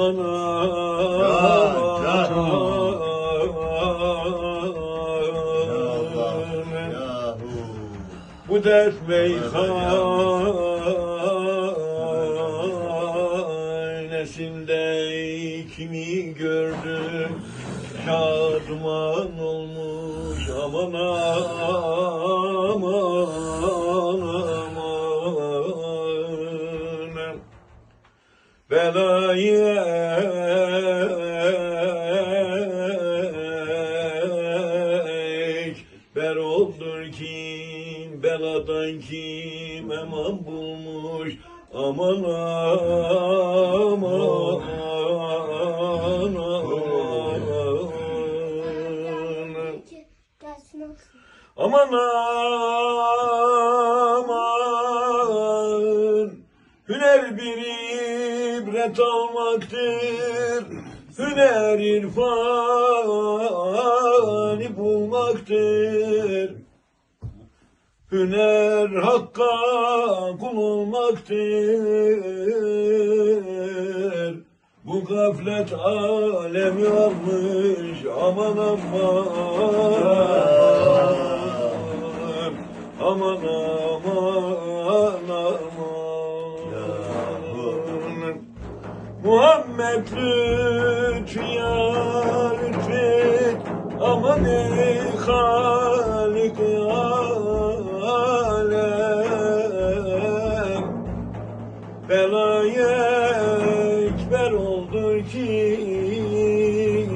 Yahu. Bu dert meyhanesinde kimi gördüm? Şaduman olmuş aman aman Belayı ber oldur kim beladan kim? Eman bulmuş aman aman aman. Aman. Aman Hüner bir ibret almaktır Hüner irfanı bulmaktır. Hüner hakka kul Bu gaflet alemi almış aman aman. Aman aman aman Muhammed lütfiya lütfet Aman ey Halik alem. Belaya ekber oldu kim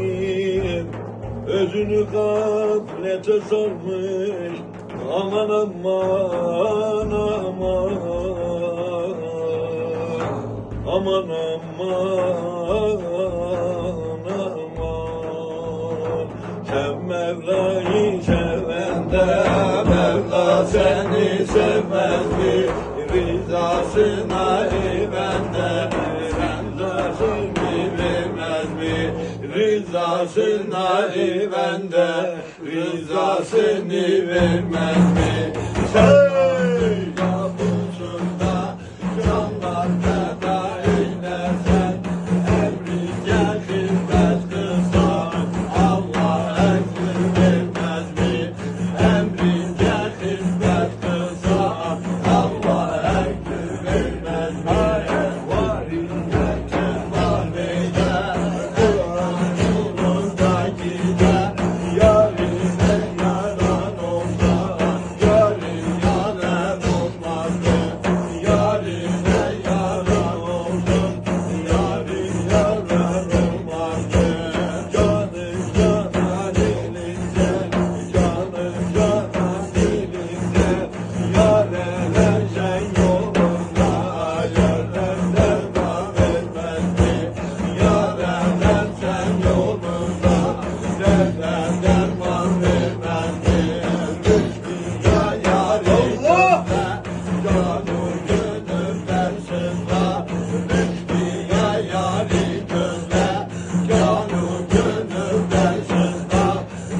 Özünü gaflete sarmış Aman aman aman aman aman aman Sen Mevla'yı sevende Mevla seni sevmez mi? Rızasına eyvende Sen dersini bilmez mi? Rızasına eyvende Rızasını vermez mi? Sen kapısında canlar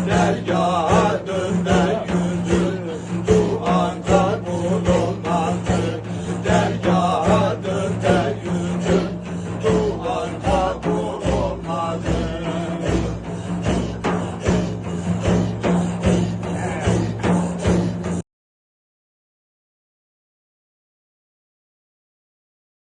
Dergaha dön